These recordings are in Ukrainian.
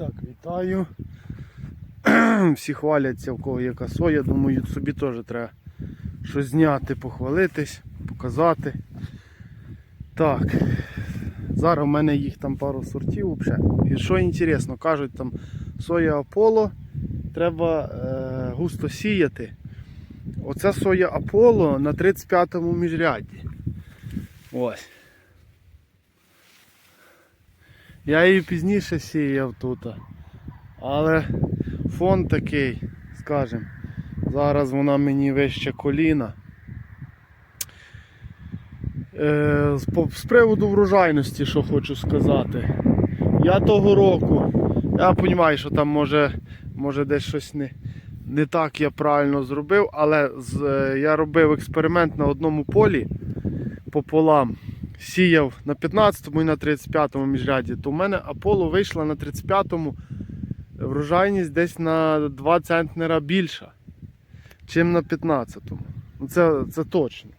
Так, вітаю. Всі хваляться, в кого яка соя. Думаю, собі теж треба щось зняти, похвалитись, показати. Так. Зараз в мене їх там пару сортів взагалі. І що інтересно, кажуть, там соя Аполло треба е, густо сіяти. Оце соя Аполло на 35-му міжряді. Ось. Я її пізніше сіяв тут. Але фон такий, скажем, зараз вона мені вище коліна. Е, з, приводу врожайності, що хочу сказати. Я того року, я розумію, що там може, може десь щось не, не так я правильно зробив, але з, е, я робив експеримент на одному полі пополам. Сіяв на 15-му і на 35-му міжряді, то в мене Аполло вийшла на 35-му врожайність десь на 2 центнера більша, чим на 15-му. Ну, Це, це точно.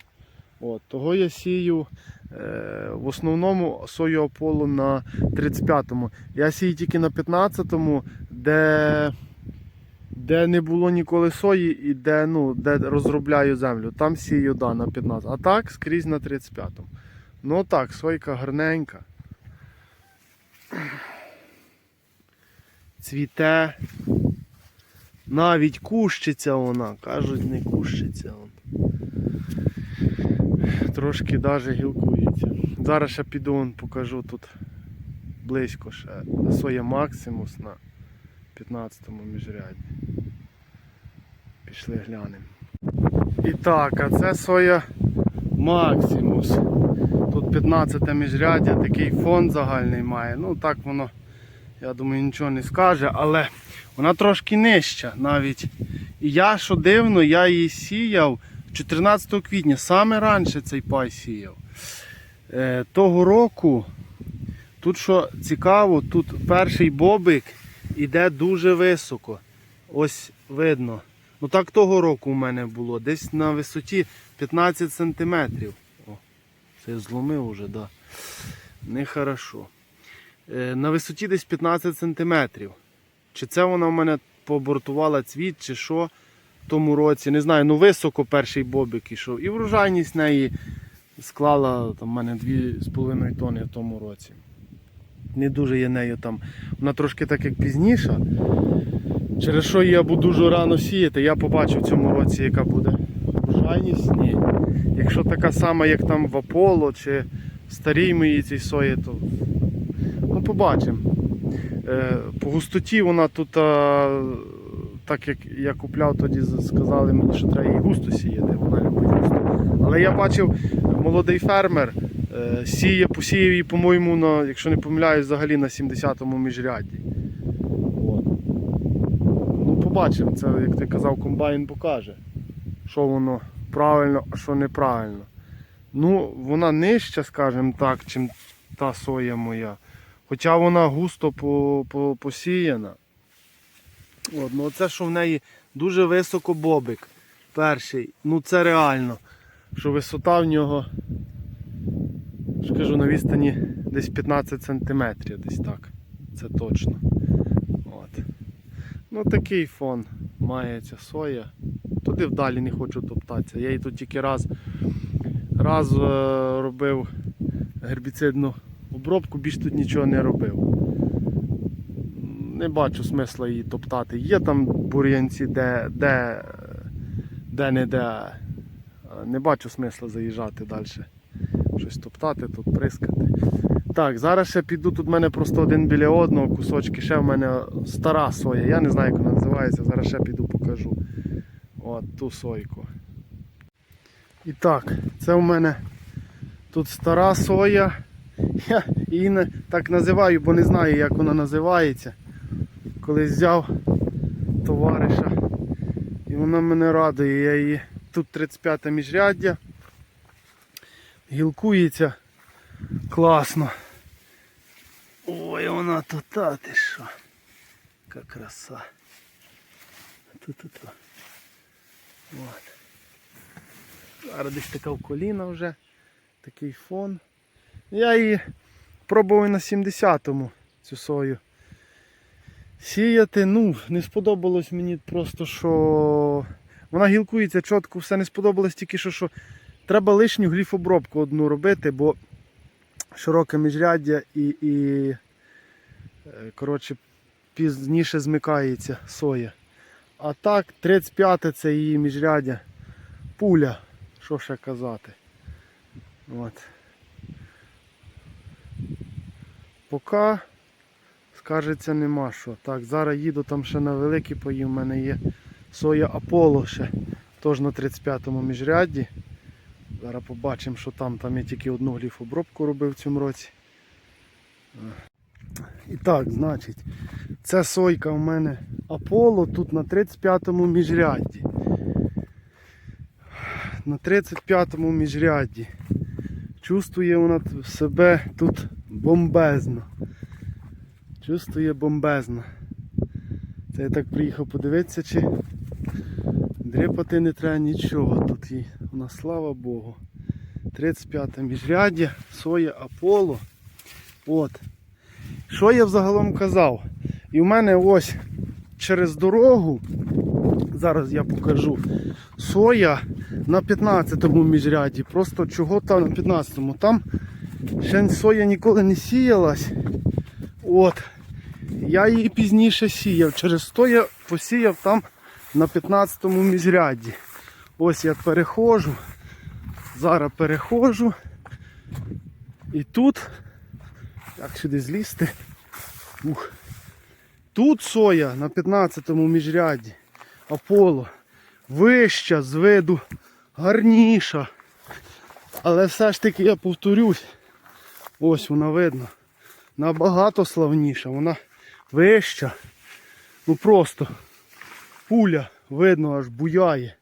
От, того я сію е, в основному сою Аполло на 35-му. Я сію тільки на 15-му, де, де не було ніколи сої і де, ну, де розробляю землю. Там сію да, на 15. А так скрізь на 35-му. Ну так, сойка гарненька. Цвіте. Навіть кущиться вона, кажуть, не кущиться. вон. Трошки навіть гілкується. Зараз ще піду вон покажу тут близько ще соя Максимус на 15-му міжряді. Пішли глянемо. І так, а це соя Максимус. Тут 15 міжряддя, такий фон загальний має. Ну так воно, я думаю, нічого не скаже, але вона трошки нижча навіть. І я, що дивно, я її сіяв 14 квітня, саме раніше цей пай сіяв. Е, того року, тут що цікаво, тут перший бобик іде дуже високо. Ось видно. Ну так того року у мене було, десь на висоті 15 сантиметрів. О, це зломив уже, да. Нехорошо. Е, на висоті десь 15 сантиметрів. Чи це вона в мене побортувала цвіт, чи що в тому році. Не знаю, ну високо перший бобик ішов. І врожайність неї склала там, в мене 2,5 тони в тому році. Не дуже я нею там. Вона трошки так як пізніша. Через що я буду дуже рано сіяти, я побачу в цьому році, яка буде врожайність. Ні. Якщо така сама, як там в Аполло чи старій моїй цій сої, то ну, побачимо. Е, по густоті вона тут, а, так як я купляв, тоді сказали мені, що треба її густо сіяти, вона любить густо. Але я бачив, молодий фермер е, сіє, посіяв її, по-моєму, на, якщо не помиляюсь, взагалі на 70-му міжрядді. Побачимо, це, як ти казав, комбайн покаже, що воно правильно, а що неправильно. Ну, вона нижча, скажімо так, чим та соя моя. Хоча вона густо по, по, посіяна. От, ну це, що в неї дуже високо бобик. Перший. Ну це реально. Що висота в нього, скажу, на відстані десь 15 см, десь так. Це точно. Ну такий фон має ця соя. Туди вдалі не хочу топтатися. Я її тут тільки раз, раз е, робив гербіцидну обробку, більш тут нічого не робив. Не бачу смисла її топтати. Є там бур'янці, де, де, де не де. Не бачу смисла заїжджати далі. Щось топтати, тут прискати. Так, зараз ще піду, тут в мене просто один біля одного кусочки, ще в мене стара соя. Я не знаю, як вона називається, зараз ще піду покажу. От ту сойку. І так, це в мене тут стара соя. Я її не так називаю, бо не знаю, як вона називається. Колись взяв товариша і вона мене радує. Я її тут 35 міжряддя. Гілкується класно. Ой, вона тут та ти що. Яка краса. Тут-тут. От. Зараз десь така в коліна вже. Такий фон. Я її пробував на 70-му цю сою. Сіяти, ну, не сподобалось мені просто, що вона гілкується чітко, все не сподобалось тільки що, що треба лишню гліфобробку одну робити, бо широке міжряддя і, і е, коротше, пізніше змикається соя. А так, 35 це її міжряддя. Пуля, що ще казати. От. Поки скажеться нема що. Так, зараз їду там ще на великі пої. У мене є соя Аполло ще. Теж на 35-му міжрядді. Зараз побачимо, що там. Там я тільки одну гліфобробку робив в цьому році. І так, значить, це сойка у мене Аполло тут на 35-му міжрядді. На 35-му міжрядді. Чувствує вона себе тут бомбезно. Чувствує бомбезно. Це я так приїхав подивитися, чи дрипати не треба нічого тут їй. Вона слава Богу. 35 міжряддя, соя Аполло. От. Що я взагалом казав? І в мене ось через дорогу, зараз я покажу, соя на 15-му міжряді. Просто чого там на 15-му? Там ще соя ніколи не сіялась. От. Я її пізніше сіяв. Через то я посіяв там на 15-му міжряді. Ось я переходжу. Зараз переходжу. І тут, як сюди злізти. Ух. Тут соя на 15-му міжряді. Аполло. Вища з виду, гарніша. Але все ж таки я повторюсь. Ось вона видно. Набагато славніша. Вона вища. Ну просто пуля, видно, аж буяє.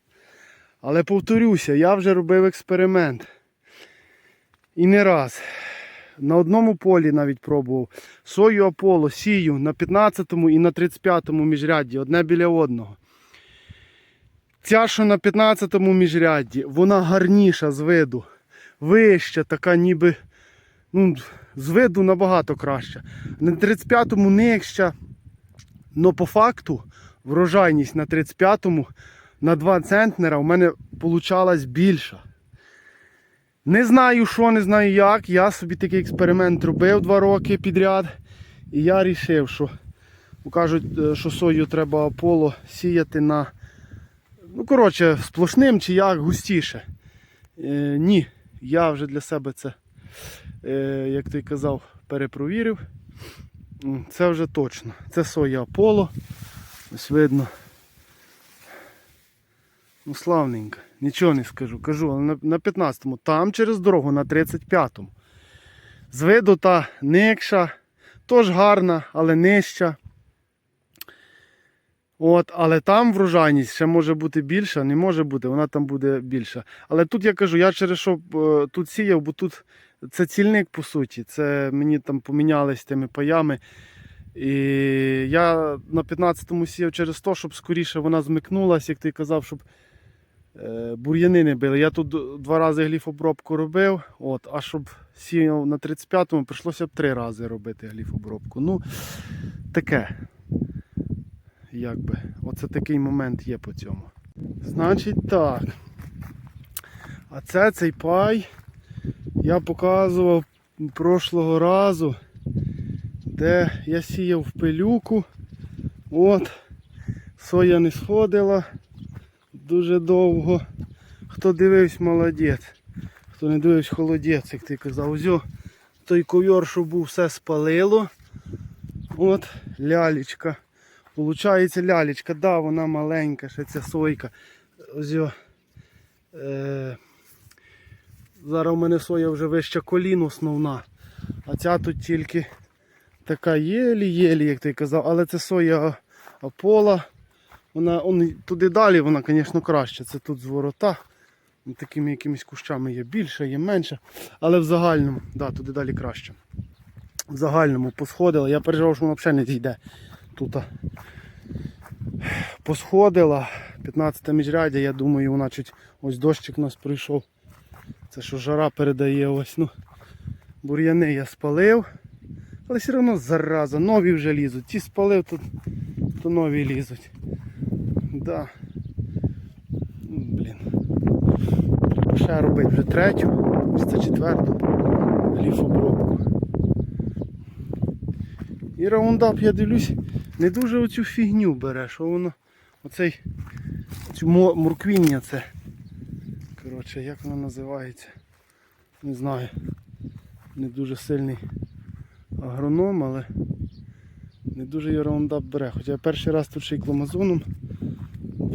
Але повторюся, я вже робив експеримент. І не раз. На одному полі навіть пробував. Сою Аполло сію на 15-му і на 35-му міжрядді, одне біля одного. Ця, що на 15-му міжрядді, вона гарніша з виду. Вища, така ніби ну, з виду набагато краща. На 35-му нижча. Но по факту врожайність на 35-му на 2 центнера у мене получалась більша. Не знаю що, не знаю як. Я собі такий експеримент робив два роки підряд. І я вирішив, що кажуть, е, що сою треба Аполло сіяти на. Ну, коротше, сплошним чи як густіше. Е, ні, я вже для себе це, е, як ти казав, перепровірив. Це вже точно. Це соя Аполло. Ось видно. Ну, славненько. Нічого не скажу. Кажу, але на, на 15-му. Там через дорогу на 35-му. З виду та никша. Теж гарна, але нижча. От, але там врожайність ще може бути більша, не може бути, вона там буде більша. Але тут я кажу, я через що е, тут сіяв, бо тут це цільник по суті. Це мені там помінялись тими паями. І я на 15-му сіяв через те, щоб скоріше вона змикнулася, як ти казав, щоб бур'яни не били. Я тут два рази гліфобробку робив, от, а щоб сіяв на 35-му, прийшлося б три рази робити гліфобробку. Ну, таке. Якби. Оце такий момент є по цьому. Значить так. А це цей пай я показував прошлого разу, де я сіяв в пилюку. От, соя не сходила дуже довго. Хто дивився, молодець. Хто не дивився, холодець, як ти казав. Ось той ковьор, що був, все спалило. От, лялечка. Получається лялечка, да, вона маленька, ще ця сойка. Ось. Е, зараз у мене соя вже вища колін основна. А ця тут тільки така єлі-єлі, як ти казав, але це соя Апола. Вона он, туди далі вона, звісно, краще. Це тут з ворота. Ну, Такими якимись кущами є більше, є менше. Але в загальному, да, туди далі краще. В загальному посходила. Я переживав, що вона взагалі не зійде. Тут посходила. 15 міжрядя, я думаю, вона чуть ось дощик у нас прийшов. Це що жара передає ось. ну Бур'яни я спалив. Але все одно зараза, нові вже лізуть. Ті спалив, то, то нові лізуть. Да. Блін. Треба ще робити вже третю, це четверту гліфобробку. І раундап, я дивлюсь, не дуже оцю фігню бере, що воно. Оцей цю морквіння це. Коротше, як воно називається? Не знаю. Не дуже сильний агроном, але не дуже я раундап бере. Хоча я перший раз тут ще й кломазоном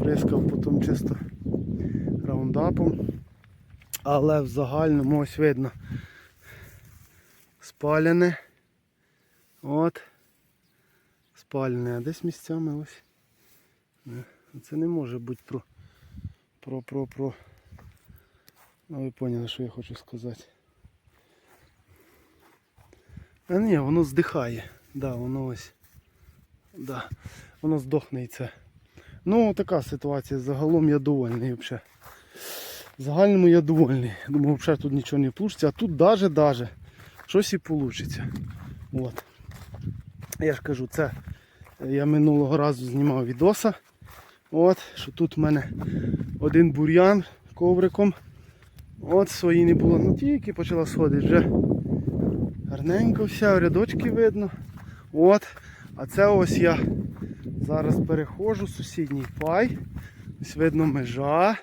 прискав, потім чисто раундапом. Але в загальному ось видно спалене. От. Спалене, а десь місцями ось. Е, Це не може бути про. Про, про, про. Ну ви поняли, що я хочу сказати. А ні, воно здихає. Да, воно ось. Да. Воно здохне і це. Ну, така ситуація. Загалом я довольний взагалі. В загальному я довольний. Думаю, взагалі тут нічого не вийде, а тут даже, даже щось і вийде. От. Я ж кажу, це я минулого разу знімав відоса. От, що тут в мене один бур'ян ковриком. От свої не було. Ну тільки почала сходити вже. Гарненько все, рядочки видно. От. А це ось я зараз переходжу, сусідній пай. Ось видно межа.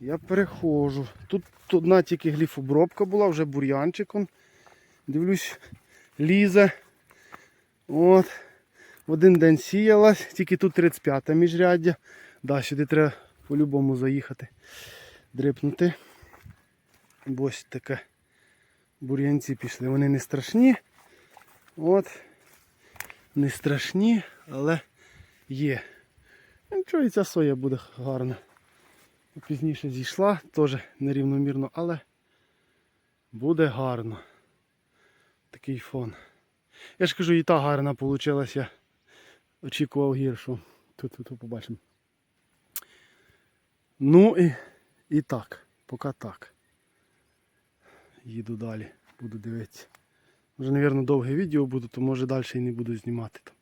Я переходжу. Тут одна тільки гліфобробка була, вже бур'янчиком. Дивлюсь, лізе. От. В один день сіялась, тільки тут 35 міжряддя. Да, сюди треба по-любому заїхати, дрипнути. Бо ось таке бур'янці пішли. Вони не страшні. От. Не страшні, але є. Нічого, і ця соя буде гарна. Пізніше зійшла, теж нерівномірно, але буде гарно. Такий фон. Я ж кажу, і та гарна вийшла. Я очікував гіршу. Тут, тут, тут побачимо. Ну і, і так, поки так. Їду далі, буду дивитися. Може, мабуть, довге відео буде, то може далі і не буду знімати там.